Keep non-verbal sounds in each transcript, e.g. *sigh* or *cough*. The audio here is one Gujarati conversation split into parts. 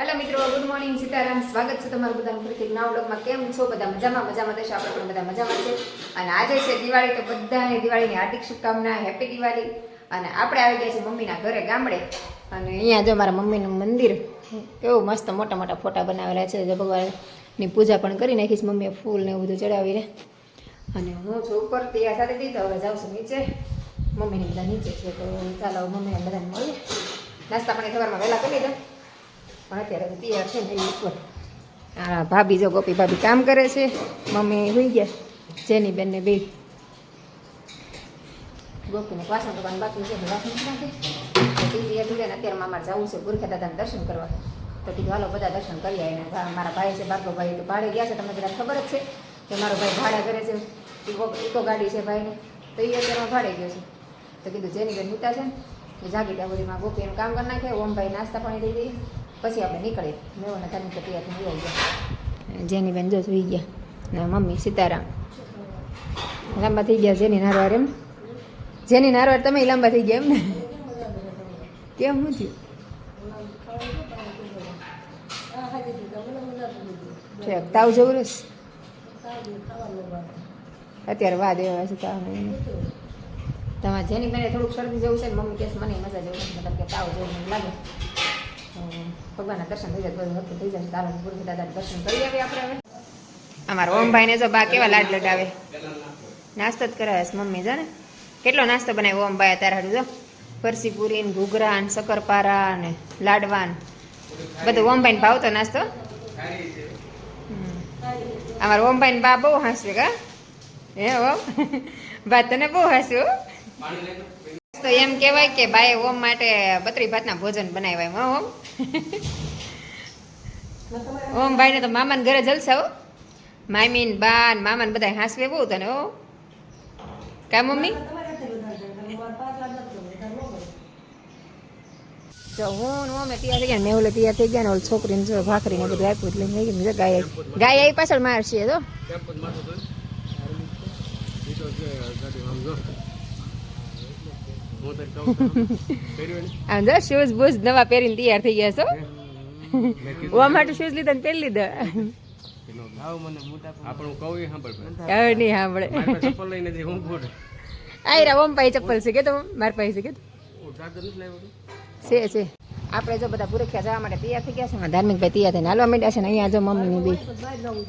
હેલો મિત્રો. ગુડ મોર્નિંગ સીતારામ સ્વાગત છે તમારું ફરીથી નવા વ્લોગમાં. કેમ છો? બધા મજામાં? મજામાં થશે આપણે પણ બધા મજામાં છે. અને આજે છે દિવાળી, તો બધાને દિવાળીની હાર્દિક શુભકામના હેપી દિવાળી. અને આપણે આવી ગયા છીએ મમ્મીના ઘરે, ગામડે. અને અહીંયા જો મારા મમ્મીનું મંદિર, કેવું મસ્ત મોટા મોટા ફોટા બનાવેલા છે. જે ભગવાનની પૂજા પણ કરી નાખીશ મમ્મીએ ફૂલ ને એવું બધું ચડાવીને. અને હું છું ઉપર તૈયાર સાથે દીધો હવે જાઉં છું નીચે. મમ્મીને બધા નીચે છે, તો ચાલો મમ્મીને બધાને મળીએ. નાસ્તા પાણી ખબરમાં વહેલા કરી દો. પણ અત્યારે તૈયાર છે ને એ હા ભાભી જો ગોપી ભાભી કામ કરે છે. મમ્મી હોઈ ગયા. જેની બેનને બે. ગોપીને વાસણ કરવાનું બાકી છે વાસણ નથી તૈયાર થઈ ગયા ને અત્યારે અમારે જવું છે, ગુરખા દાદાને દર્શન કરવા. તો કીધું, હાલો, બધા દર્શન કરી આવીને મારા ભાઈ છે ભાર્ગવભાઈ તો ભાડે ગયા છે, તમને બધા ખબર જ છે કે મારો ભાઈ ભાડા કરે છે. ઇકો ગાડી છે ભાઈને. તો એ અત્યારમાં ભાડે ગયો છે. તો કીધું, જેની બેન મૂતા છે ને જાગી ત્યાં બધીમાં ગોપીનું કામ કરી નાખે, ઓમભાઈ નાસ્તા પાણી દઈ દઈએ પછી આપણે નીકળીએ. મેં ને તમે તો તૈયાર થઈ ગયા. જેની બેન જો સુઈ ગયા. ને મમ્મી સીતારામ. લાંબા થઈ ગયા જેની નારવાર એમ. જેની નારવાર તમે લાંબા થઈ ગયા એમ ને. કેમ શું થયું? તાવ જવું રસ અત્યારે વાદ એવા છે તાવ તમારે જેની બેને થોડુંક શરદી જવું છે ને મમ્મી કેસ મને મજા જવું મતલબ કે તાવ જવું લાગે. ભગવાનના દર્શન થઈ જાય બધું થઈ જાય. તારા ગુરુ દાદાના દર્શન કરી આવીએ આપણે હવે. અમારા ઓમભાઈને જો બા કેવા લાડ લડાવે. નાસ્તો જ કરાવે મમ્મી, જો કેટલો નાસ્તો બનાવ્યો ઓમભાઈ તારા હાડું જો? ફરસી પૂરી ને ઘૂઘરા ને શક્કરપારા ને લાડવા ને. બધું ઓમભાઈને ભાવતો નાસ્તો. અમારા ઓમભાઈને બા બહુ હાંસવે કા? હે ઓમ બા તને બહુ હાંસ્યું તો એમ કહેવાય કે બાએ ઓમ માટે બત્રી ભાતના ભોજન બનાવ્યા એમ ઓમ? *laughs* ઓમ ભાઈને તો મામાને ઘરે જલસા હો. મામીન બા ને મામાને બધા હાંસવે બહુ તને હો. કા મમ્મી? જો હું અમે તૈયાર થઈ ગયા ને ઓલે તૈયાર થઈ ગયા ને ઓલી છોકરીને જો ભાખરીને બધું આપ્યું એટલે મેં કીધું ગાય ગાય આવી પાછળ મારશે તો? *laughs* આમ જો શૂઝ બૂઝ નવા પહેરીને તૈયાર થઈ ગયા છો. ઓમ માટે શૂઝ લીધા ને પહેરી લીધા. આપણું કહું સાંભળ. હવે નહીં સાંભળે. ચપ્પલ લઈને જઈ હું ખોટ આયરા ઓમ પાસે ચપ્પલ છે કે તો માર પાસે કે તું? છે છે. આપણે જો બધા પુરખ્યા જવા માટે તૈયાર થઈ ગયા છે ધાર્મિક ભાઈ તૈયાર થઈને હાલવા માંડ્યા છે ને અહીંયા જો મમ્મીની બે.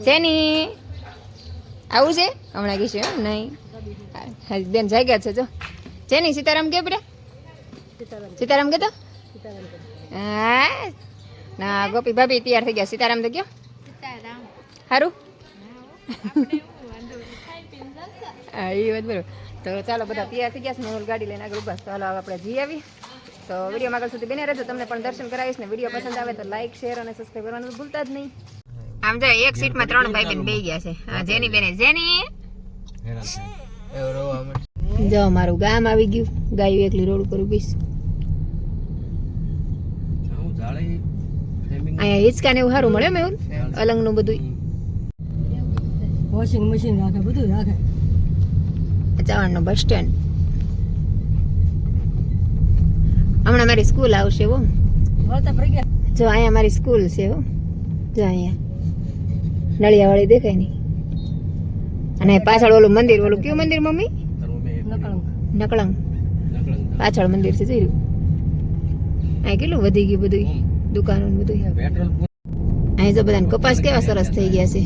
છે ની? આવું છે? હમણાં કહીશું એમ નહીં. બેન જાગ્યા છે જો. છે ની સીતારામ કે બેટા સીતારામ કે તો હા ના ગોપી ભાભી તૈયાર થઈ ગયા સીતારામ તો કયો સારું હા એ વાત બરોબર તો ચાલો બધા તૈયાર થઈ ગયા છે મેહુલ ગાડી લઈને આગળ ઊભા છે. તો હાલો હવે આપણે જઈ આવી તો વીડિયો આગળ સુધી બને રહેજો. તમને પણ દર્શન કરાવીશ ને વીડિયો પસંદ આવે તો લાઈક શેર અને સબસ્ક્રાઈબ કરવાનું ભૂલતા જ નહીં. આમ જો એક સીટમાં ત્રણ ભાઈ બેન બેસી ગયા છે. જેની બેને જેની. જો મારું ગામ આવી ગયું. ગાયું એકલી રોડ ઉપર ઊભી અહીંયા હિંચકા ને એવું સારું મળે મેં અલંગનું બધું વોશિંગ મશીન રાખે બધું રાખે. ચાવણનું બસ સ્ટેન્ડ હમણાં મારી સ્કૂલ આવશે હો. જો અહીંયા મારી સ્કૂલ છે હો. જો અહીંયા. નળિયાવાળી દેખાય નહીં. અને પાછળ ઓલું મંદિર ઓલું કયું મંદિર મમ્મી? નકળંગ. નકળંગ પાછળ મંદિર છે જોયું? અહીં કેટલું વધી ગયું બધું દુકાનો બધું અહીં જો બધાને કપાસ કેવા સરસ થઈ ગયા છે.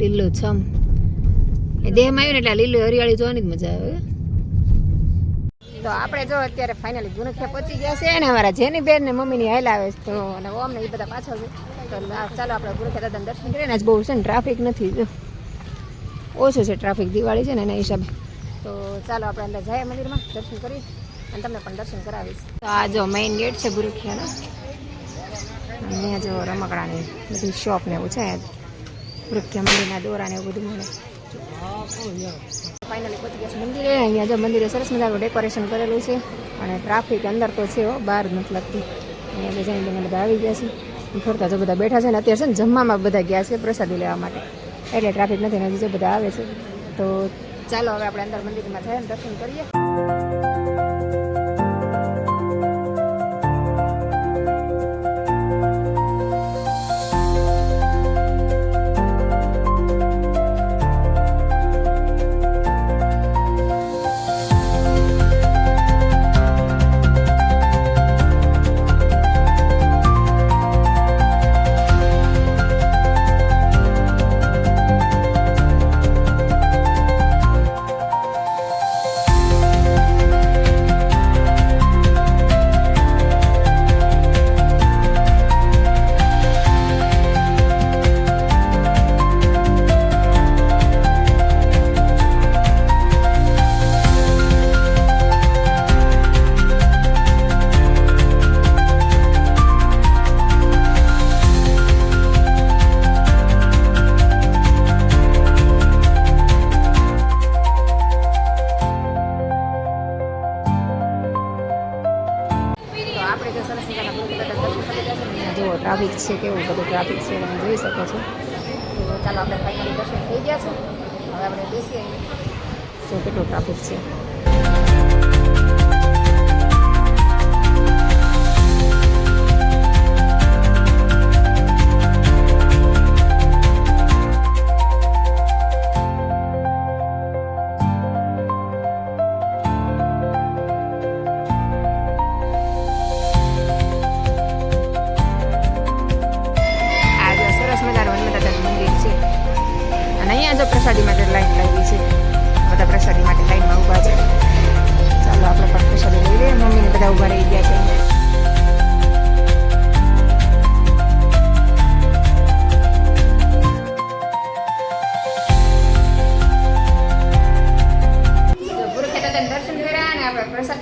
લીલું છમ. એ દેહમાં આવ્યું ને એટલે લીલું હરિયાળી જોવાની જ મજા આવે તો આપણે જો અત્યારે ફાઇનલી ગુણખ્યા પહોંચી ગયા છે ને અમારા જેની બેન ને મમ્મીની હાલ આવે છે. તો અને ઓમ ને એ બધા પાછળ છે. તો ચાલો આપણે ગુણખ્યા દાદાને દર્શન કરીએ ને. આજ બહુ છે ને ટ્રાફિક નથી જો. ઓછું છે ટ્રાફિક દિવાળી છે ને એના હિસાબે. તો ચાલો આપણે અંદર જઈએ મંદિરમાં, દર્શન કરી અને તમને પણ દર્શન કરાવીશ. તો આ જો મેઇન ગેટ છે ગુરુખિયાનો. અહીંયા જો રમકડાની બધી શોપ ને એવું છે. ગુરુખિયા મંદિરના દોરા ને એવું બધું મળે. ફાઇનલી પહોંચી ગયા મંદિરે. અહીંયા જો મંદિરે સરસ મજાનું ડેકોરેશન કરેલું છે. અને ટ્રાફિક અંદર તો છે બહાર નથી લાગતી. અહીંયા બધા જઈને બધા આવી ગયા છે. ફરતા જો બધા બેઠા છે ને, અત્યારે છે ને જમવામાં બધા ગયા છે પ્રસાદી લેવા માટે. એટલે ટ્રાફિક નથી ને હજી જો બધા આવે છે. તો ચાલો હવે આપણે અંદર મંદિરમાં જઈએ દર્શન કરીએ. ટ્રાફિક છે કેવું બધું ટ્રાફિક છે તમે જોઈ શકો છો. તો ચાલો આપણે ફાઇનલી દર્શન થઈ ગયા છે. હવે આપણે બેસીએ. તો કેટલું ટ્રાફિક છે.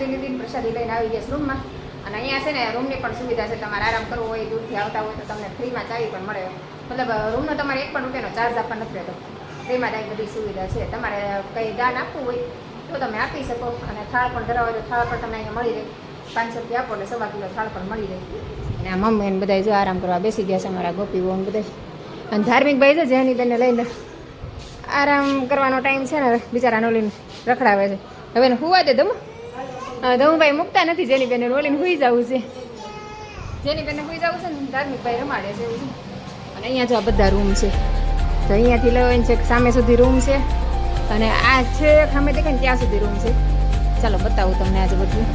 પ્રસાદી લીધી પ્રસાદી લઈને આવી ગયા રૂમમાં અને અહીંયા છે ને રૂમની પણ સુવિધા છે. તમારે આરામ કરવો હોય, દૂરથી આવતા હોય તો તમને ફ્રીમાં ચાવી પણ મળે. મતલબ રૂમનો તમારે એક પણ રૂપિયાનો ચાર્જ આપવા નથી રહેતો. ફ્રીમાં આવી બધી સુવિધા છે. તમારે કંઈ દાન આપવું હોય તો તમે આપી શકો. અને થાળ પણ ધરાવો તો થાળ પણ તમને અહીંયા મળી રહે. પાંચસો રૂપિયા આપો એટલે સવા કિલો થાળ પણ મળી રહે. અને આ મમ્મી એને બધા જો આરામ કરવા બેસી ગયા છે, અમારા ગોપીઓ બધા અને ધાર્મિક ભાઈ છે, જેની બેને લઈને આરામ કરવાનો ટાઈમ છે ને બિચારાનો લઈને રખડાવે છે. હવે એને હુવા દે, દમ. દમુભાઈ મૂકતા નથી જેની બેને રોલીને હુઈ જવું છે. જેની બેને હુઈ જવું છે ને ધાર્મિક ભાઈ રમાડે છે એવું અને અહીંયા જો આ બધા રૂમ છે. તો અહીંયાથી લઈને છે, સામે સુધી રૂમ છે. અને આ છે, સામે દેખાય ને ત્યાં સુધી રૂમ છે. ચાલો બતાવું તમને આજે બધું.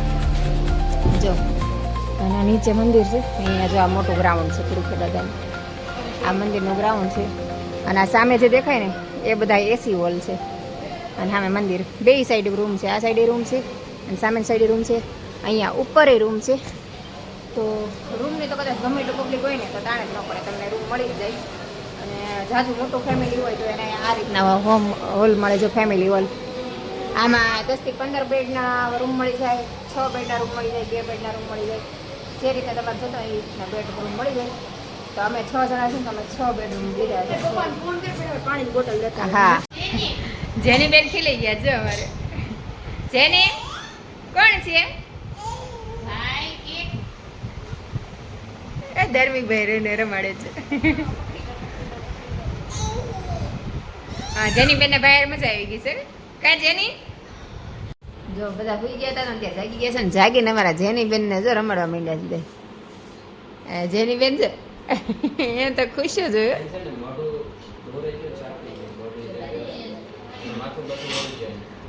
જો, અને નીચે મંદિર છે. અહીંયા જો આ મોટું ગ્રાઉન્ડ છે કુરુખે દાદાનું. આ મંદિરનું ગ્રાઉન્ડ છે. અને આ સામે જે દેખાય ને, એ બધા એસી હોલ છે. અને સામે મંદિર. બે સાઈડ રૂમ છે. આ સાઈડે રૂમ છે. અને સામે સાઈડે રૂમ છે. અહીંયા ઉપરે રૂમ છે. તો રૂમની તો કદાચ ગમે એટલું પબ્લિક હોય ને તો તાણે જ ન પડે. તમને રૂમ મળી જાય. અને જાજુ મોટું ફેમિલી હોય તો એને આ રીતના હોમ હોલ મળે જો ફેમિલી હોલ આમાં દસથી પંદર બેડના રૂમ મળી જાય. છ બેડના રૂમ મળી જાય બે બેડના રૂમ મળી જાય. જે રીતે તમારે જોતો એ રીતના બેડ રૂમ મળી જાય. તો અમે છ જણા છીએ તો અમે છ બેડરૂમ લીધા છે. પાણીની બોટલ લેતા હા. જેની બેન ખીલી ગયા છે અમારે. જેની કોણ છે? એ ધાર્મિક ભાઈ ને રમાડે છે. હા જેની બેન બહાર મજા આવી ગઈ છે. કા જેની? જો બધા સુઈ ગયા હતા ને ત્યાં જાગી ગયા છે ને જાગીને અમારા જેની બેન ને જો રમાડવા માંડ્યા છે બધા. જેની બેન છે? એ તો ખુશ જ હોય.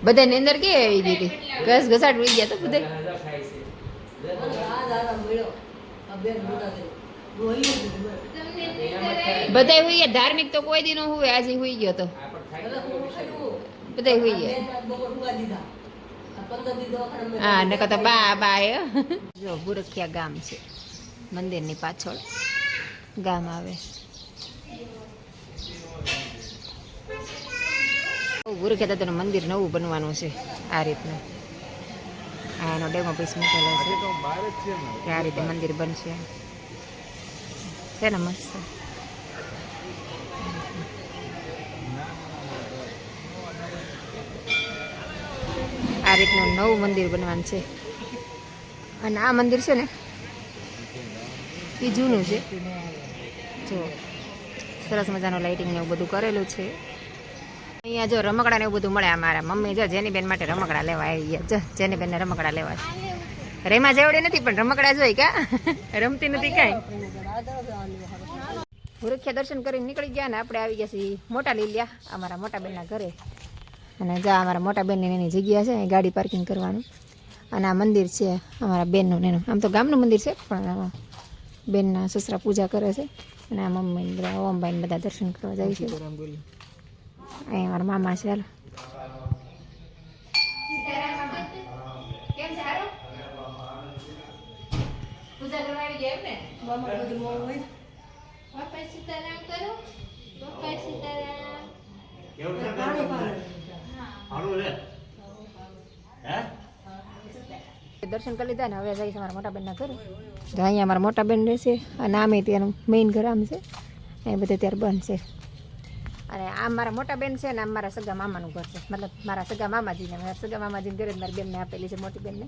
બધા ની અંદર કે આવી ગઈ હતી? ઘસ ઘસાટ ઉઈ ગયા તો બધે. બધા હુઈ ગયા. ધાર્મિક તો કોઈ દી નો હોય, આજે હુઈ ગયો તો. બધા હુઈ ગયા. હા ને કહેતા બા બા એ જો, બુરખિયા ગામ છે. મંદિરની પાછળ ગામ આવે. બુરખિયા દાદાનું મંદિર નવું બનવાનું છે આ રીતનું. આ એનો ડેમો પીસ મૂકેલો છે. કે આ રીતે મંદિર બનશે? છે ને મસ્ત? આ રીતનું નવું મંદિર બનવાનું છે. અને આ મંદિર છે ને, એ જૂનું છે. જો, સરસ મજાનું લાઇટિંગ ને એવું બધું કરેલું છે. અહીંયા જો રમકડા ને એવું બધું મળે અમારા મમ્મી જો જેની બેન માટે રમકડા લેવા આવી ગયા. જો જેની બેનને રમકડા લેવા રેમા જેવડી નથી, પણ રમકડા જોઈ કા. રમતી નથી કાંઈ. વૃક્ષે દર્શન કરીને નીકળી ગયા ને આપણે આવી ગયા છીએ મોટા લીલિયા, અમારા મોટા બેનના ઘરે. અને જા, અમારા મોટા બેનની એની જગ્યા છે ગાડી પાર્કિંગ કરવાનું. અને આ મંદિર છે, અમારા બેનનું ને એનું. આમ તો ગામનું મંદિર છે, પણ બેનના સસરા પૂજા કરે છે. અને આ મમ્મી ને બધા ઓમભાઈ બધા દર્શન કરવા જાય છે. અહીં મારા મામા છે દર્શન કરી લીધા ને હવે જઈશ અમારા મોટા બેનના ઘરે અહીંયા અમારા મોટા બેન રહેશે અને આમે ત્યાંનું મેઇન ઘર આમ છે એ બધે ત્યારે બંધ છે આમ મારા મોટા બેન છે ને આમ મારા સગા મામાનું ઘર છે મતલબ મારા સગા મામાજીને સગા મામાજીને ઘરે મારી બેનને આપેલી છે મોટી બેનને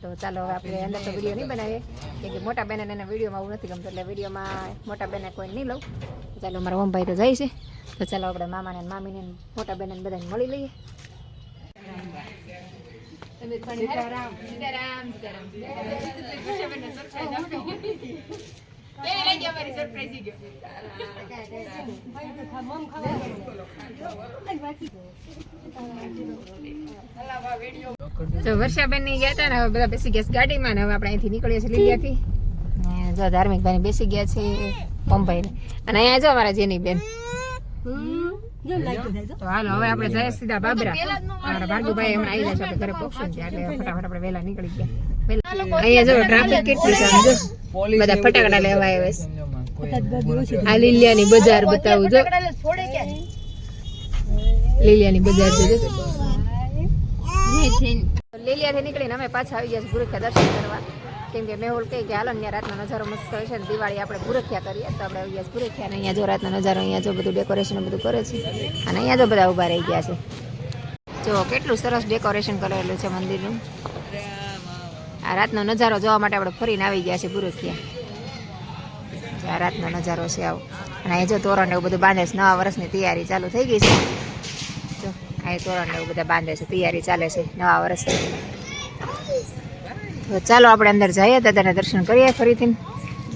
તો ચાલો હવે આપણે અંદર તો વીડિયો નહીં બનાવીએ કેમ કે મોટા બેન એના વિડીયોમાં આવું નથી ગમતું એટલે વિડીયોમાં મોટા બેને કોઈ નહીં લઉં ચાલો મારા ઓમભાઈ તો જાય છે તો ચાલો આપણે મામાને મામીને મોટા બેનને બધાને મળી લઈએ સીતારામ સીતારામ વર્ષાબેનની ગયા હતા ને, હવે બધા બેસી ગયા ગાડીમાં ને હવે આપણે અહીંથી નીકળીએ છીએ લીલિયાથી જો ધાર્મિક ભાઈ બેસી ગયા છે પંભાઈ અને અહીંયા જો અમારા જેની બેન. તો હાલો હવે આપણે જય સીધા બાબરા. અમારા ભાર્ગવભાઈ હમણાં આવી જશે ઘરે પહોંચશું ને એટલે ફટાફટ આપણે વહેલા નીકળી ગયા. અહીંયા જો ટ્રાફિક કેટલી છે બધા ફટાકડા લેવા આવ્યા છે. આ લીલિયાની બજાર બતાવું જો. લીલિયાની બજાર છે લીલિયાથી નીકળીને અમે પાછા આવી ગયા છે ભૂરખિયા દર્શન કરવા. કેમ કે મેહુલ કહે કે હાલો ત્યાં રાતનો નજારો મસ્ત હોય છે ને દિવાળી આપણે ભૂરખિયા કરીએ તો આપણે અહીંયા ગયા છે અહીંયા જો રાતનો નજારો, અહીંયા જો બધું ડેકોરેશન બધું કરે છે અને અહીંયા જો બધા ઊભા રહી ગયા છે. જો કેટલું સરસ ડેકોરેશન કરેલું છે મંદિરનું. આ રાતનો નજારો જોવા માટે આપણે ફરીને આવી ગયા છે ભૂરખિયા. જો આ રાતનો નજારો છે આવો. અને અહીંયા જો તોરણ એવું બધું બાંધે છે, નવા વર્ષની તૈયારી ચાલુ થઈ ગઈ છે. આ તોરણ એવું બધા બાંધે છે, તૈયારી ચાલે છે નવા વર્ષની. તો ચાલો આપણે અંદર જઈએ, દાદાના દર્શન કરીએ ફરીથી.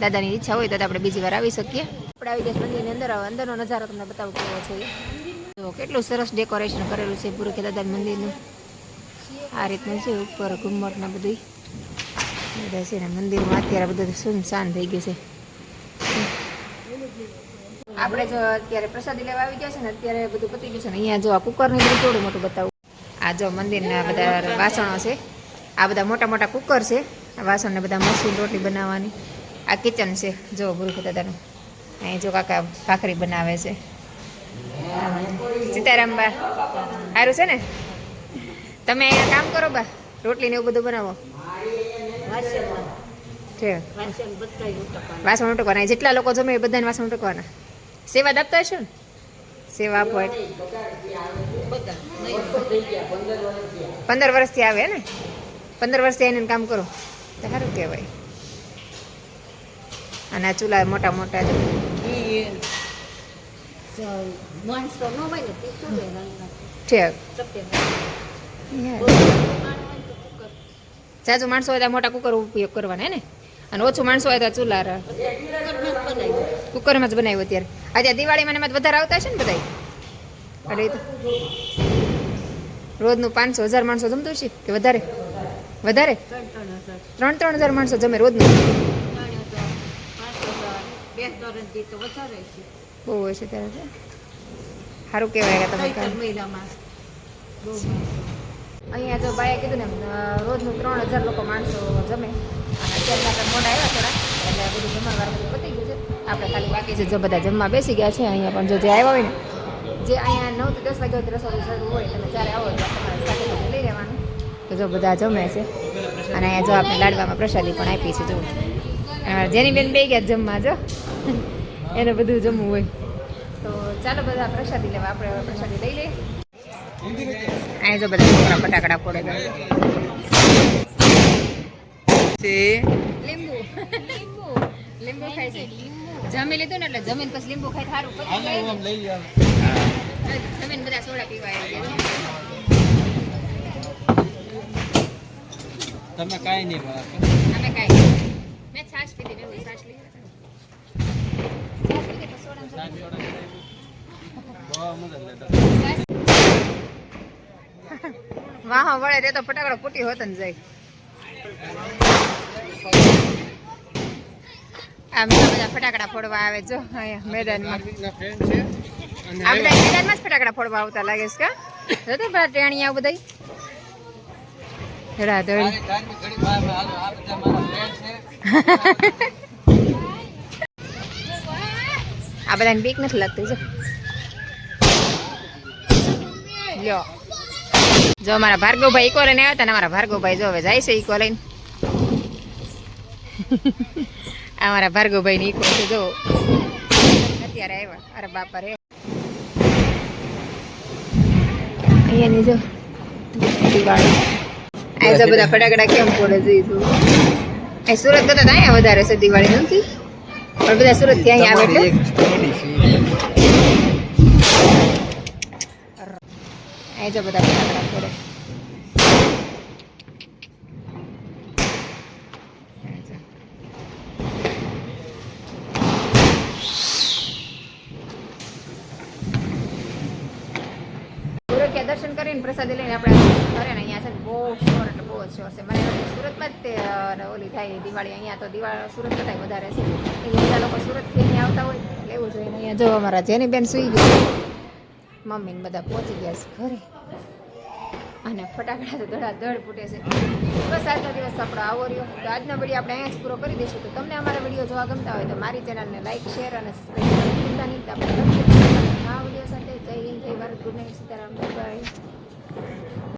દાદાની ઈચ્છા હોય તો આપણે બીજી વાર આવી શકીએ. આપણે આવી ગયા મંદિરની અંદર અંદરનો નજારો તમને બતાવું કેવો છે તો કેટલું સરસ ડેકોરેશન કરેલું છે પૂરું કે દાદા મંદિરનું. આ રીતનું છે, ઉપર ઘુમ્મટને બધું બધા છે ને મંદિરમાં અત્યારે બધું સુનસાન થઈ ગયું છે. આપણે જો અત્યારે પ્રસાદી લેવા આવી ગયા છે ને, અત્યારે બધું પતી ગયું છે ને, અહીંયા જો આ કુકરની બધું થોડું મોટું બતાવું. આ જો મંદિરના બધા વાસણો છે. આ બધા મોટા મોટા કુકર છે. વાસણને બધા મશીન રોટલી બનાવવાની. આ કિચન છે. જો ગુરુ દાદાનું. અહીં જો કાકા ભાખરી બનાવે છે. સીતારામબા સારું છે ને? તમે અહીંયા કામ કરો બા? રોટલી ને એવું બધું બનાવો? વાસણ ઉટકવાના. જેટલા લોકો જમે એ બધાને વાસણ ઉટકવાના. સેવા દાપતા હશો ને? સેવા આપો પંદર વર્ષથી આવે ને? પંદર વર્ષથી એને કામ કરો. તો સારું કહેવાય. અને આ ચૂલા મોટા મોટા જાજુ માણસો હોય તો મોટા કુકર ઉપયોગ કરવાના ને? અને ઓછું માણસો હોય તો ચૂલા કુકરમાં જ બનાવ્યું અત્યારે. આજે દિવાળીમાં એમાં વધારે આવતા છે ને બધા એટલે રોજનું પાંચસો હજાર માણસો જમતું છે કે વધારે? વધારે? ત્રણ ત્રણ હજાર માણસો જમે રોજનું બહુ હોય છે ત્યારે સારું કહેવાય કે તમે અહીંયા જો બાએ કીધું ને રોજનું ત્રણ હજાર લોકો માણસો જમે. અત્યારે મોડા આવ્યા થોડા, એટલે બધું જમણવાર બધું પતી ગયું છે. આપણે ખાલી બાકી છે જો બધા જમવા બેસી ગયા છે, અહીંયા પણ જો જે આવ્યા હોય ને, જે અહીંયા નવથી દસ વાગ્યા સુધી રસોડું શરૂ હોય, તમે જ્યારે આવો તો તમારે સાથે સાથે લઈ રહેવાનું તો જો બધા જમે છે. અને અહીંયા જો આપણે લાડવામાં પ્રસાદી પણ આપી છે જો. જેની બેન બે ગયા જમવા જો. *laughs* એને બધું જમવું હોય. તો ચાલો બધા પ્રસાદી લેવા આપણે હવે પ્રસાદી લઈ લઈએ. અહીંયા જો બધા છોકરા ફટાકડા ફોડે લીંબુ. લીંબુ. લીંબુ ખાય છે. જમી લીધું ને એટલે જમીન પછી લીંબુ ખાય સારું. પછી જમીન બધા સોડા પીવા આવી ગયા. તમે કાંઈ નહીં અમે કાંઈ મેં છાશ પીધી મેં છાશ લીધી છાશ પીધી સોડા. વાહ વળે તે તો ફટાકડો ફૂટી હોત ને જાય. આમ તો બધા ફટાકડા ફોડવા આવે જો અહીંયા મેદાનમાં. આ બધા મેદાનમાં જ ફટાકડા ફોડવા આવતા લાગે છે કે? જો તે બધા ટેણીયા બધા રાધોળી *laughs* આ બધાને બીક નથી લાગતી જો. લ્યો. જો અમારા ભાર્ગવભાઈ ઈકો લઈને આવ્યા હતા અમારા ભાર્ગવભાઈ જો હવે જાય છે ઈકો લઈને. *laughs* અમારા ભાર્ગવભાઈ ની ઈકો છે જો. અત્યારે આવ્યા અરે બાપા રે. અહીંયાની જો. દિવાળી. તો બધા ફટાકડા કેમ ફોડે જઈશું એ સુરત કરતા તો ત્યાં વધારે છે દિવાળી નથી પણ બધા સુરતથી અહીંયા આવે એટલે? આ બધા ફટાકડા ફોડે. દર્શન કરીને પ્રસાદી લઈને આપણે ઘરે ને અહીંયા છે ને બહુ શોર એટલે બહુ જ શોર છે. મને સુરતમાં જ તે ઓલી થાય દિવાળી અહીંયા તો દિવાળી સુરત કરતાં વધારે છે. એટલે બધા લોકો સુરતથી અહીંયા આવતા હોય એટલે એવું જોઈએ અહીંયા જો અમારા જેની બેન સુઈ ગઈ મમ્મીને બધા પહોંચી ગયા છે ઘરે. અને ફટાકડા તો ધડા ધડ ફૂટે છે. બસ આજનો દિવસ આપણો આવો રહ્યો. તો આજનો વીડિયો આપણે અહીંયા જ પૂરો કરી દઈશું. તો તમને અમારા વીડિયો જોવા ગમતા હોય તો મારી ચેનલને લાઈક શેર અને સબસ્ક્રાઈબ કરવાનું આ વીડિયો સાથે Jai Hind Jai Bharat good night Sitaram bye.